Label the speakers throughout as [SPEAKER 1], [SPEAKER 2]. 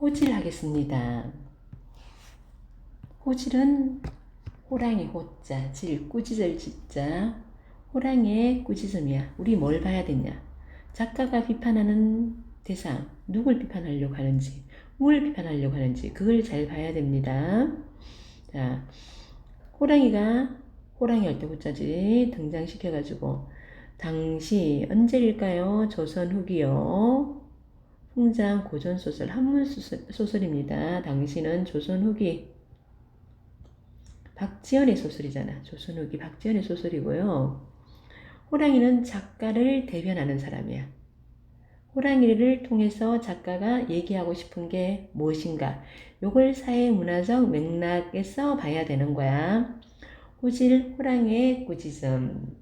[SPEAKER 1] 호질 하겠습니다. 호질은 호랑이 호자, 질, 꾸짖을 짓자, 호랑이의 꾸짖음이야. 우리 뭘 봐야 되냐? 작가가 비판하는 대상, 누굴 비판하려고 하는지, 뭘 비판하려고 하는지, 그걸 잘 봐야 됩니다. 자, 호랑이가, 호랑이 할 때 호자지, 등장시켜가지고, 당시, 언제일까요? 조선 후기요. 풍장 고전소설, 한문소설입니다. 당시는 조선 후기. 박지연의 소설이잖아. 조선 후기 박지연의 소설이고요. 호랑이는 작가를 대변하는 사람이야. 호랑이를 통해서 작가가 얘기하고 싶은 게 무엇인가? 요걸 사회 문화적 맥락에서 봐야 되는 거야. 호질 호랑이의 꾸짖음.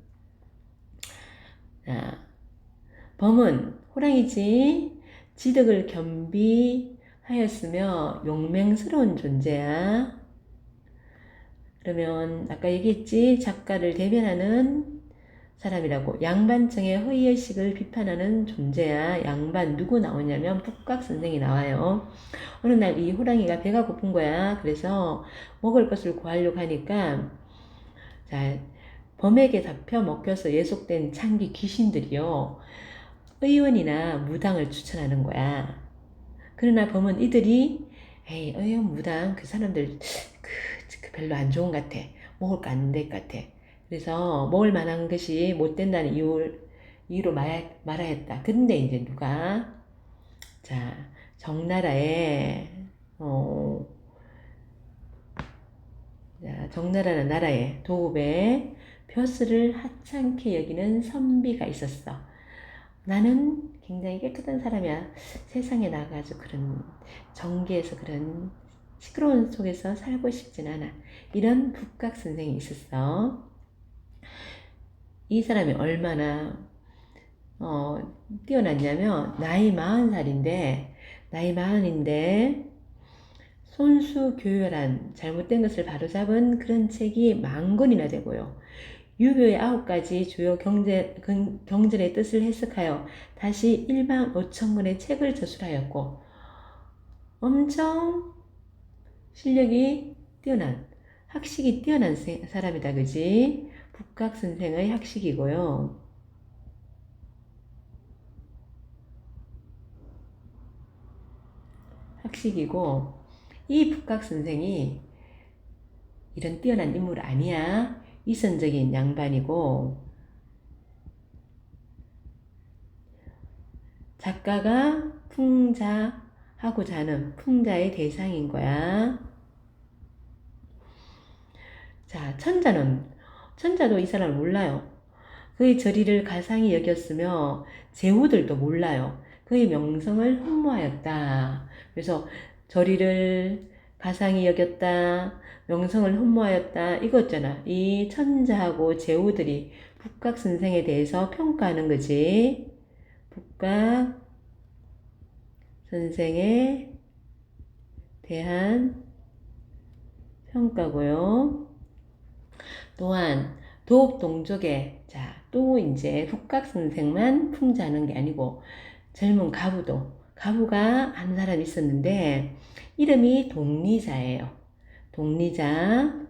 [SPEAKER 1] 자, 범은 호랑이지. 지덕을 겸비하였으며 용맹스러운 존재야. 그러면 아까 얘기했지? 작가를 대변하는 사람이라고 양반청의 허위의식을 비판하는 존재야. 양반 누구 나오냐면 북각 선생이 나와요. 어느 날 이 호랑이가 배가 고픈 거야. 그래서 먹을 것을 구하려고 하니까 자 범에게 잡혀 먹혀서 예속된 창기 귀신들이요 의원이나 무당을 추천하는 거야 그러나 범은 이들이 에이 의원 무당 그 사람들 그, 그 별로 안 좋은 것 같아 먹을 거 안 될 것 같아 그래서 먹을 만한 것이 못 된다는 이유를, 이유로 말, 말하였다. 근데 이제 누가, 자, 정나라에, 어, 자, 정나라는 나라에 도읍에 벼슬을 하찮게 여기는 선비가 있었어. 나는 굉장히 깨끗한 사람이야. 세상에 나가서 그런 정계에서 그런 시끄러운 속에서 살고 싶진 않아. 이런 북각 선생이 있었어. 이 사람이 얼마나 어, 뛰어났냐면 나이 40살인데 나이 40인데 손수 교열한 잘못된 것을 바로잡은 그런 책이 만 권이나 되고요. 유교의 아홉 가지 주요 경제, 경전의 뜻을 해석하여 다시 1만 5천 권의 책을 저술하였고 엄청 실력이 뛰어난 학식이 뛰어난 사람이다 그지? 북각 선생의 학식이고요. 학식이고 이 북각 선생이 이런 뛰어난 인물 아니야. 이선적인 양반이고 작가가 풍자하고자 하는 풍자의 대상인 거야. 자, 천자는 천자도 이 사람을 몰라요. 그의 저리를 가상히 여겼으며 제후들도 몰라요. 그의 명성을 흠모하였다. 그래서 저리를 가상히 여겼다. 명성을 흠모하였다. 이거잖아. 이 천자하고 제후들이 북각 선생에 대해서 평가하는 거지. 북각 선생에 대한 평가고요. 또한 도읍 동족에 자 또 이제 북각 선생만 풍자하는 게 아니고 젊은 가부도 가부가 한 사람 있었는데 이름이 동리자예요. 동리자.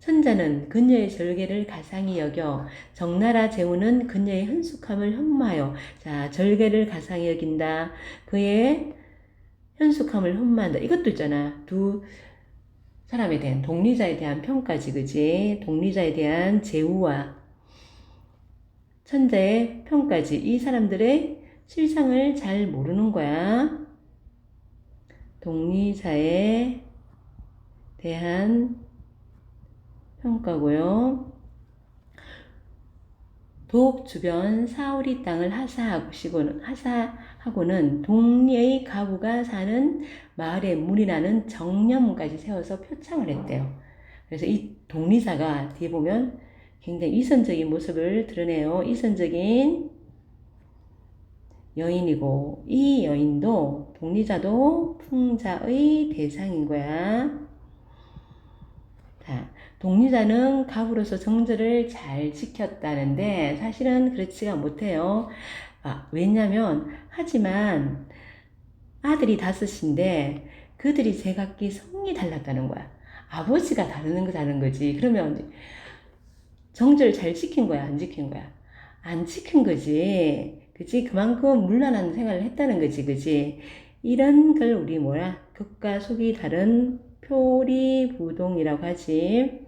[SPEAKER 1] 천자는 그녀의 절개를 가상히 여겨 정나라 제후는 그녀의 현숙함을 흠모하여 자 절개를 가상히 여긴다. 그의 현숙함을 흠모한다. 이것도 있잖아. 두 사람에 대한 독리자에 대한 평가지 그지? 독리자에 대한 제우와 천자의 평가지. 이 사람들의 실상을 잘 모르는 거야 독리자에 대한 평가고요 독 주변 사우리 땅을 하사하고는 하사하고는 동리의 가부가 사는 마을에 물이 나는 정념까지 세워서 표창을 했대요. 그래서 이 동리사가 뒤에 보면 굉장히 이선적인 모습을 드러내요. 이선적인 여인이고 이 여인도 동리자도 풍자의 대상인 거야. 자, 동리자는 가부로서 정절을 잘 지켰다는데 사실은 그렇지가 못해요. 아, 왜냐면 하지만 아들이 다섯인데 그들이 제각기 성이 달랐다는 거야. 아버지가 다르는 거 다른 거지. 그러면 정절 잘 지킨 거야, 안 지킨 거야? 안 지킨 거지. 그지? 그만큼 물란한 생활을 했다는 거지, 그지? 이런 걸 우리 뭐야? 극과 속이 다른 표리부동이라고 하지.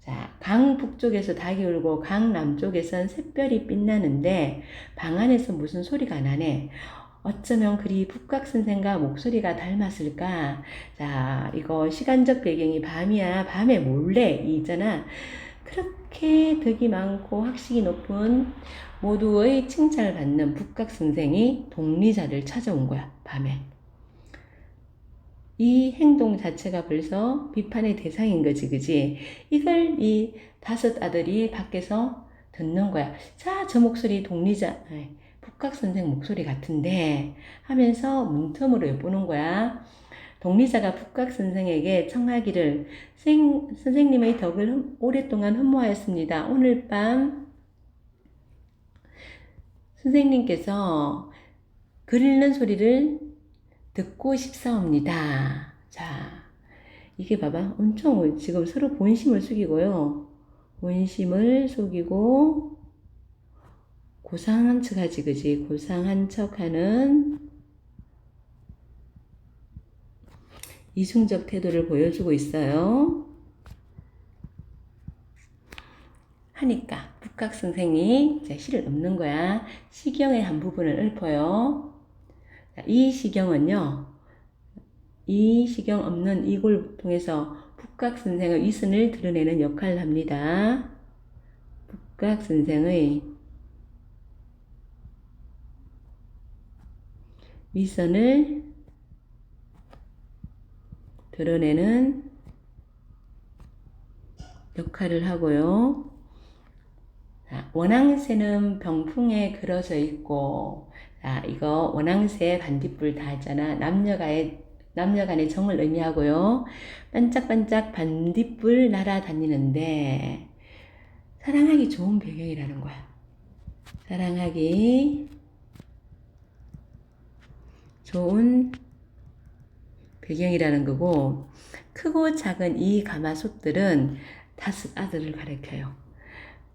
[SPEAKER 1] 자, 강 북쪽에서 닭이 울고 강 남쪽에선 샛별이 빛나는데 방 안에서 무슨 소리가 나네. 어쩌면 그리 북각 선생과 목소리가 닮았을까? 자, 이거 시간적 배경이 밤이야. 밤에 몰래 이 있잖아. 그렇게 덕이 많고 학식이 높은 모두의 칭찬을 받는 북각 선생이 독리자를 찾아온 거야. 밤에. 이 행동 자체가 벌써 비판의 대상인 거지, 그지? 이걸 이 다섯 아들이 밖에서 듣는 거야. 자, 저 목소리 독리자, 북각 선생 목소리 같은데 하면서 문틈으로 엿보는 거야. 독리자가 북각 선생에게 청하기를 생, 선생님의 덕을 흠- 오랫동안 흠모하였습니다. 오늘 밤 선생님께서 글 읽는 소리를 듣고 싶사옵니다. 자, 이게 봐봐. 엄청 지금 서로 본심을 숙이고요. 본심을 속이고 고상한 척 하지, 그지? 고상한 척 하는 이중적 태도를 보여주고 있어요. 하니까 북각 선생이 시를 읊는 거야. 시경의 한 부분을 읊어요. 자, 이 시경은요. 이 시경 없는 이골 통해서 북각 선생의 위선을 드러내는 역할을 합니다. 북각 선생의 위선을 드러내는 역할을 하고요. 자, 원앙새는 병풍에 그려져 있고, 자, 이거 원앙새 반딧불 다 했잖아. 남녀간의, 남녀간의 정을 의미하고요. 반짝반짝 반딧불 날아다니는데, 사랑하기 좋은 배경이라는 거야. 사랑하기 좋은 배경이라는 거고, 크고 작은 이 가마솥들은 다섯 아들을 가리켜요.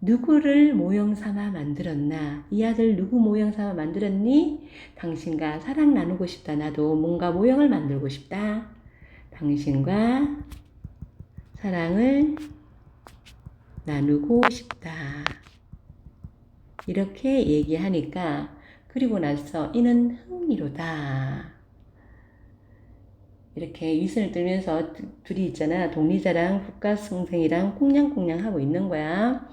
[SPEAKER 1] 누구를 모형 삼아 만들었나? 이 아들 누구 모형 삼아 만들었니? 당신과 사랑 나누고 싶다. 나도 뭔가 모형을 만들고 싶다. 당신과 사랑을 나누고 싶다. 이렇게 얘기하니까 그리고 나서 이는 흥미로다. 이렇게 위선을 들면서 둘이 있잖아. 독리자랑 국가승생이랑 꽁냥꽁냥 하고 있는 거야.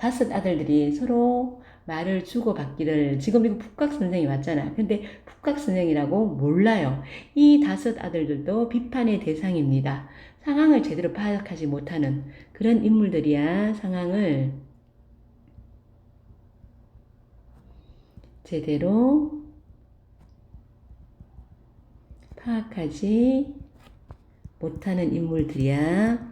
[SPEAKER 1] 다섯 아들들이 서로 말을 주고받기를 지금 이거 북각 선생이 왔잖아. 근데 북각 선생이라고 몰라요. 이 다섯 아들들도 비판의 대상입니다. 상황을 제대로 파악하지 못하는 그런 인물들이야. 상황을 제대로 파악하지 못하는 인물들이야.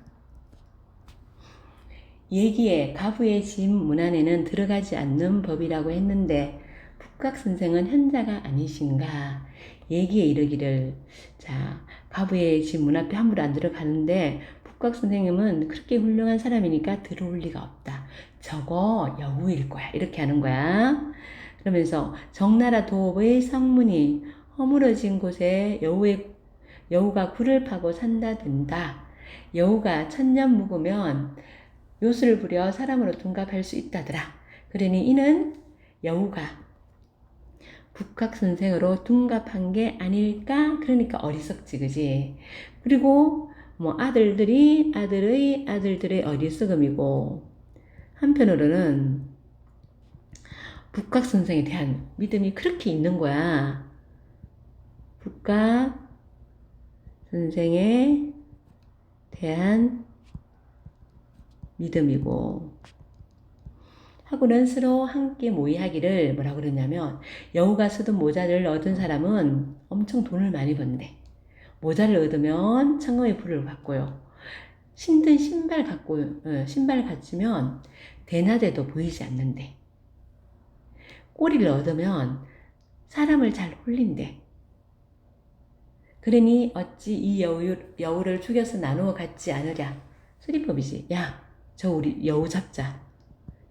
[SPEAKER 1] 얘기에 가부의 집 문안에는 들어가지 않는 법이라고 했는데 북각 선생은 현자가 아니신가? 얘기에 이르기를 자 가부의 집 문 앞에 함부로 안 들어가는데 북각 선생님은 그렇게 훌륭한 사람이니까 들어올 리가 없다. 저거 여우일 거야. 이렇게 하는 거야. 그러면서 정나라 도읍의 성문이 허물어진 곳에 여우의 여우가 굴을 파고 산다 된다. 여우가 천년 묵으면 요술을 부려 사람으로 둔갑할 수 있다더라. 그러니 이는 여우가 북학 선생으로 둔갑한 게 아닐까? 그러니까 어리석지, 그지? 그리고 뭐 아들들이 아들의 아들들의 어리석음이고 한편으로는 북학 선생에 대한 믿음이 그렇게 있는 거야. 북학 선생에 대한 믿음이고 하고는 서로 함께 모의하기를 뭐라 그러냐면 여우가 쓰던 모자를 얻은 사람은 엄청 돈을 많이 번대. 모자를 얻으면 창고에 불을 받고요. 신든 신발 갖고 어, 신발 갖추면 대낮에도 보이지 않는데 꼬리를 얻으면 사람을 잘 홀린대. 그러니 어찌 이 여우, 여우를 죽여서 나누어 갖지 않으랴. 수리법이지. 야, 저 우리 여우 잡자.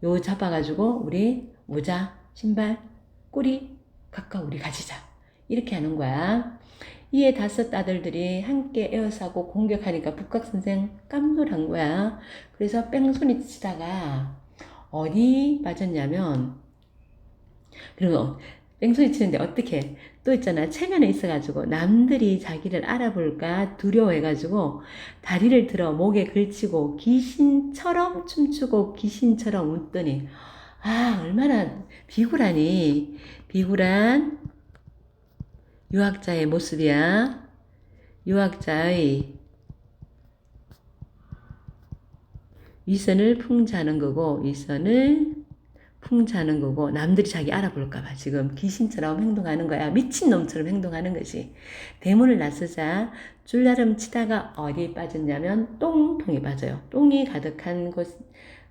[SPEAKER 1] 여우 잡아가지고 우리 모자, 신발, 꼬리 각각 우리 가지자. 이렇게 하는 거야. 이에 다섯 아들들이 함께 에어싸고 공격하니까 북각 선생 깜놀한 거야. 그래서 뺑소니 치다가 어디 빠졌냐면 그리고 뺑소니 치는데 어떻게 또 있잖아. 체면에 있어가지고 남들이 자기를 알아볼까 두려워해가지고 다리를 들어 목에 걸치고 귀신처럼 춤추고 귀신처럼 웃더니 아 얼마나 비굴하니? 비굴한 유학자의 모습이야. 유학자의 위선을 풍자하는 거고 위선을 풍자하는 거고 남들이 자기 알아볼까봐 지금 귀신처럼 행동하는 거야. 미친놈처럼 행동하는 거지. 대문을 나서자 줄나름 치다가 어디에 빠졌냐면 똥통에 빠져요. 똥이 가득한 곳,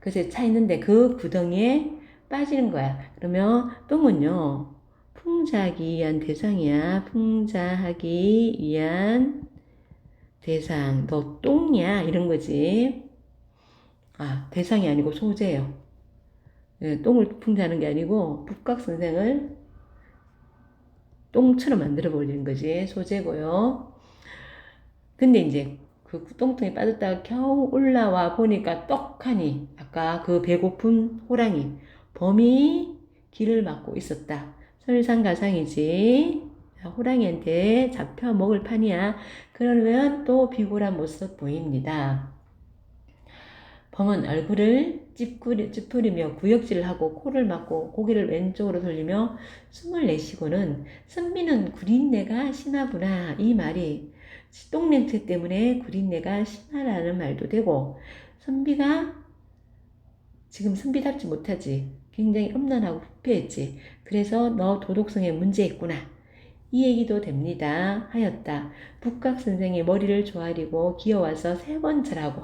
[SPEAKER 1] 곳에 차 있는데 그 구덩이에 빠지는 거야. 그러면 똥은요 풍자하기 위한 대상이야. 풍자하기 위한 대상. 너 똥이야. 이런 거지. 아 대상이 아니고 소재예요 예, 똥을 풍자하는 게 아니고 북각 선생을 똥처럼 만들어 버리는 거지 소재고요. 근데 이제 그 똥통에 빠졌다가 겨우 올라와 보니까 떡하니 아까 그 배고픈 호랑이 범이 길을 막고 있었다. 설상가상이지. 호랑이한테 잡혀 먹을 판이야. 그러면 또 비굴한 모습 보입니다. 범은 얼굴을 찌푸리, 찌푸리며 구역질을 하고 코를 막고 고개를 왼쪽으로 돌리며 숨을 내쉬고는 선비는 구린내가 심하구나 이 말이 똥냄새 때문에 구린내가 심하다는 말도 되고 선비가 지금 선비답지 못하지. 굉장히 음란하고 부패했지. 그래서 너 도덕성에 문제 있구나. 이 얘기도 됩니다. 하였다. 북각 선생이 머리를 조아리고 기어와서 세 번 절하고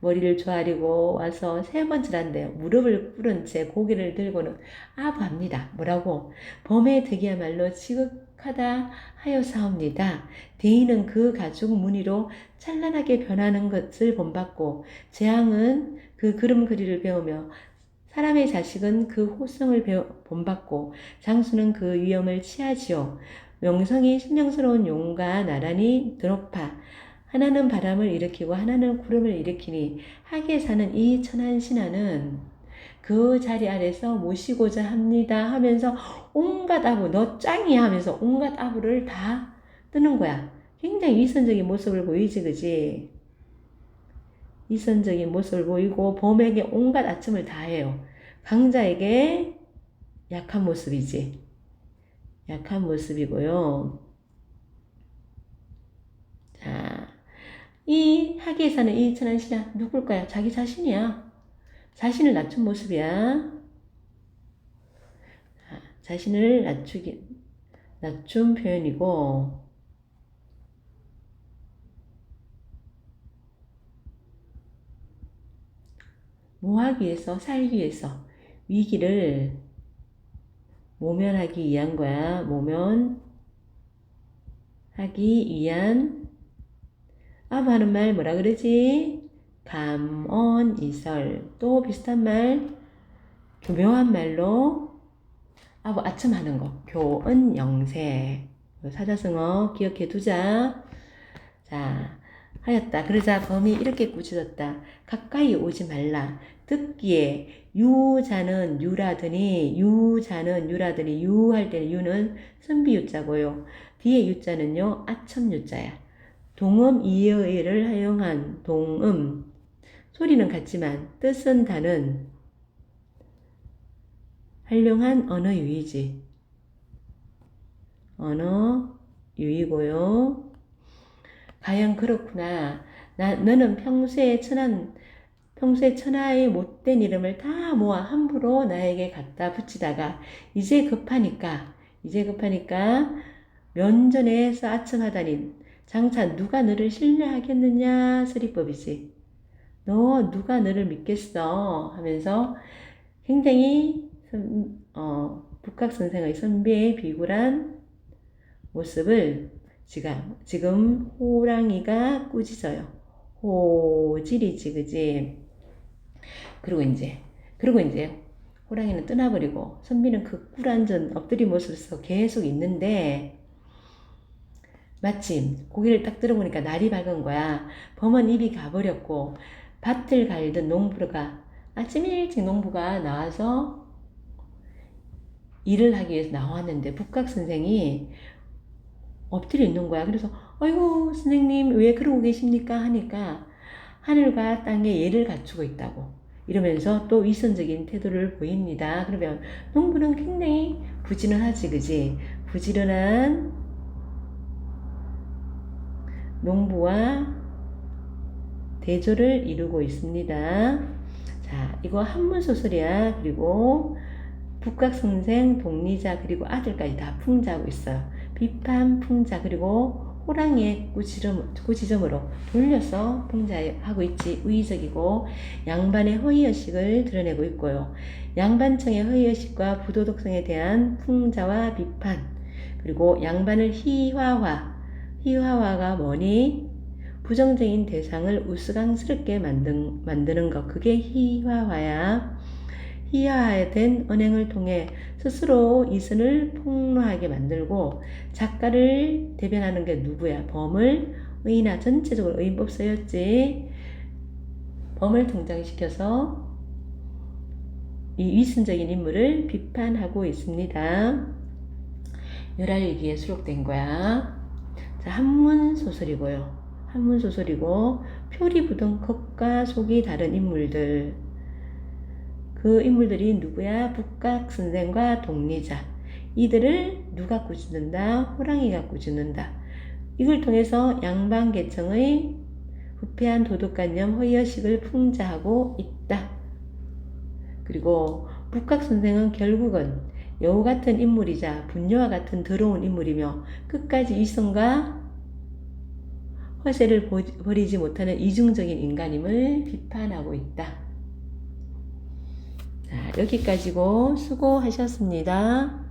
[SPEAKER 1] 머리를 조아리고 와서 세 번째란데 무릎을 꿇은 채 고개를 들고는 아부합니다. 뭐라고? 범의 득이야말로 지극하다 하여 사옵니다. 대인은 그 가죽 무늬로 찬란하게 변하는 것을 본받고 재앙은 그 그림 그리를 배우며 사람의 자식은 그 호성을 배워, 본받고 장수는 그 위험을 취하지요. 명성이 신령스러운 용과 나란히 드높아 하나는 바람을 일으키고 하나는 구름을 일으키니 하게 사는 이 천한 신하는 그 자리 아래서 모시고자 합니다 하면서 온갖 아부 너 짱이야 하면서 온갖 아부를 다 뜨는 거야. 굉장히 위선적인 모습을 보이지 그지? 위선적인 모습을 보이고 범에게 온갖 아첨을 다 해요. 강자에게 약한 모습이지. 약한 모습이고요. 자, 이 하기에 사는 이 천한 신하 누굴까요? 자기 자신이야. 자신을 낮춘 모습이야. 자신을 낮추기, 낮춘 표현이고, 뭐 하기 위해서, 살기 위해서, 위기를 모면하기 위한 거야. 모면하기 위한 아부 하는 말 뭐라 그러지? 감언이설. 또 비슷한 말, 교묘한 말로 아부 아첨 하는 거. 교은 영세. 사자성어 기억해 두자. 자, 하였다. 그러자 범이 이렇게 꾸짖었다. 가까이 오지 말라. 듣기에 유자는 유라더니 유자는 유라더니 유할 때는 유는 선비유자고요. 뒤에 유자는요 아첨 유자야. 동음 이어를 사용한 동음 소리는 같지만 뜻은 다른 활용한 언어 유의지. 언어 유의고요. 과연 그렇구나. 나, 너는 평소에 천한, 평소에 천하의 못된 이름을 다 모아 함부로 나에게 갖다 붙이다가 이제 급하니까, 이제 급하니까 면전에서 아첨하다니 장차 누가 너를 신뢰하겠느냐 소리법이지. 너 누가 너를 믿겠어 하면서 굉장히 어, 북학 선생의 선비의 비굴한 모습을 지금, 지금 호랑이가 꾸짖어요. 호지리지, 그지? 그리고 이제, 그리고 이제 호랑이는 떠나버리고 선비는 그 꿀한전 엎드린 모습에서 계속 있는데 마침 고개를 딱 들어보니까 날이 밝은 거야. 범은 입이 가버렸고 밭을 갈던 농부가 아침 일찍 농부가 나와서 일을 하기 위해서 나왔는데 북각 선생이 엎드려 있는 거야. 그래서 아이고 선생님 왜 그러고 계십니까 하니까 하늘과 땅에 예를 갖추고 있다고 이러면서 또 위선적인 태도를 보입니다. 그러면 농부는 굉장히 부지런하지 그지? 부지런한 농부와 대조를 이루고 있습니다. 자, 이거 한문 소설이야. 그리고 북각선생, 독리자, 그리고 아들까지 다 풍자하고 있어요. 비판, 풍자, 그리고 호랑이의 꾸지점, 꾸지점으로 돌려서 풍자하고 있지. 우의적이고 양반의 허위의식을 드러내고 있고요. 양반청의 허위의식과 부도덕성에 대한 풍자와 비판, 그리고 양반을 희화화, 희화화가 뭐니? 부정적인 대상을 우스꽝스럽게 만든, 만드는 것. 그게 희화화야. 희화화된 언행을 통해 스스로 이선을 폭로하게 만들고 작가를 대변하는 게 누구야? 범을 의나 전체적으로 의인법 쓰였지. 범을 등장시켜서 이 위선적인 인물을 비판하고 있습니다. 열알일기에 수록된 거야. 자, 한문 소설이고요. 한문 소설이고 표리부동 겉과 속이 다른 인물들. 그 인물들이 누구야? 북각 선생과 독리자. 이들을 누가 꾸짖는다? 호랑이가 꾸짖는다. 이걸 통해서 양반 계층의 부패한 도덕관념 허위의식을 풍자하고 있다. 그리고 북각 선생은 결국은 여우 같은 인물이자 분녀와 같은 더러운 인물이며 끝까지 이성과 허세를 버리지 못하는 이중적인 인간임을 비판하고 있다. 자, 여기까지고 수고하셨습니다.